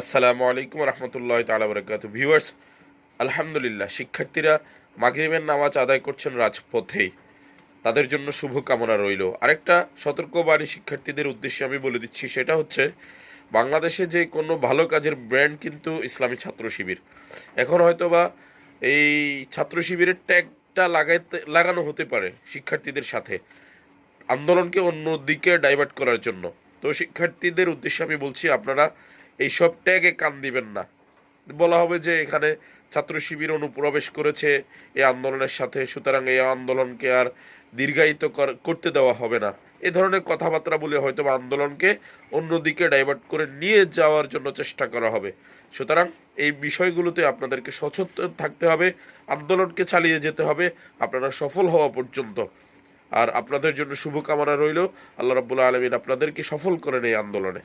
আসসালামু আলাইকুম রহমতুল্লাহ তালা বরকাত ভিউয়ার্স, আলহামদুলিল্লাহ, শিক্ষার্থীরা মাগরিবের নামাজ আদায় করছেন রাজপথেই। তাদের জন্য শুভ কামনা রইল। আরেকটা সতর্কবাণী শিক্ষার্থীদের উদ্দেশ্যে আমি বলে দিচ্ছি, সেটা হচ্ছে বাংলাদেশে যে কোনো ভালো কাজের ব্র্যান্ড কিন্তু ইসলামী ছাত্র শিবির। এখন হয়তো বা এই ছাত্র শিবিরের ট্যাগটা লাগাইতে, লাগানো হতে পারে শিক্ষার্থীদের সাথে আন্দোলনকে অন্যদিকে ডাইভার্ট করার জন্য। তো শিক্ষার্থীদের উদ্দেশ্যে আমি বলছি, আপনারা এইসব ট্যাগে কান দিবেন না। বলা হবে যে এখানে ছাত্র শিবির অনুপ্রবেশ করেছে এই আন্দোলনের সাথে। সুতরাং এই আন্দোলনকে আর দীর্ঘায়িত কর- করতে দেওয়া হবে না। এ ধরনের কথাবার্তা বলে হয়তো আন্দোলনকে অন্যদিকে ডাইভার্ট করে নিয়ে যাওয়ার জন্য চেষ্টা করা হবে। সুতরাং এই বিষয়গুলোতে আপনাদেরকে সচেতন থাকতে হবে, আন্দোলনকে চালিয়ে যেতে হবে। আপনারা সফল হওয়া পর্যন্ত। আর আপনাদের জন্য শুভকামনা রইল। আল্লাহ রাব্বুল আলমিন আপনাদেরকে সফল করেন এই আন্দোলনে।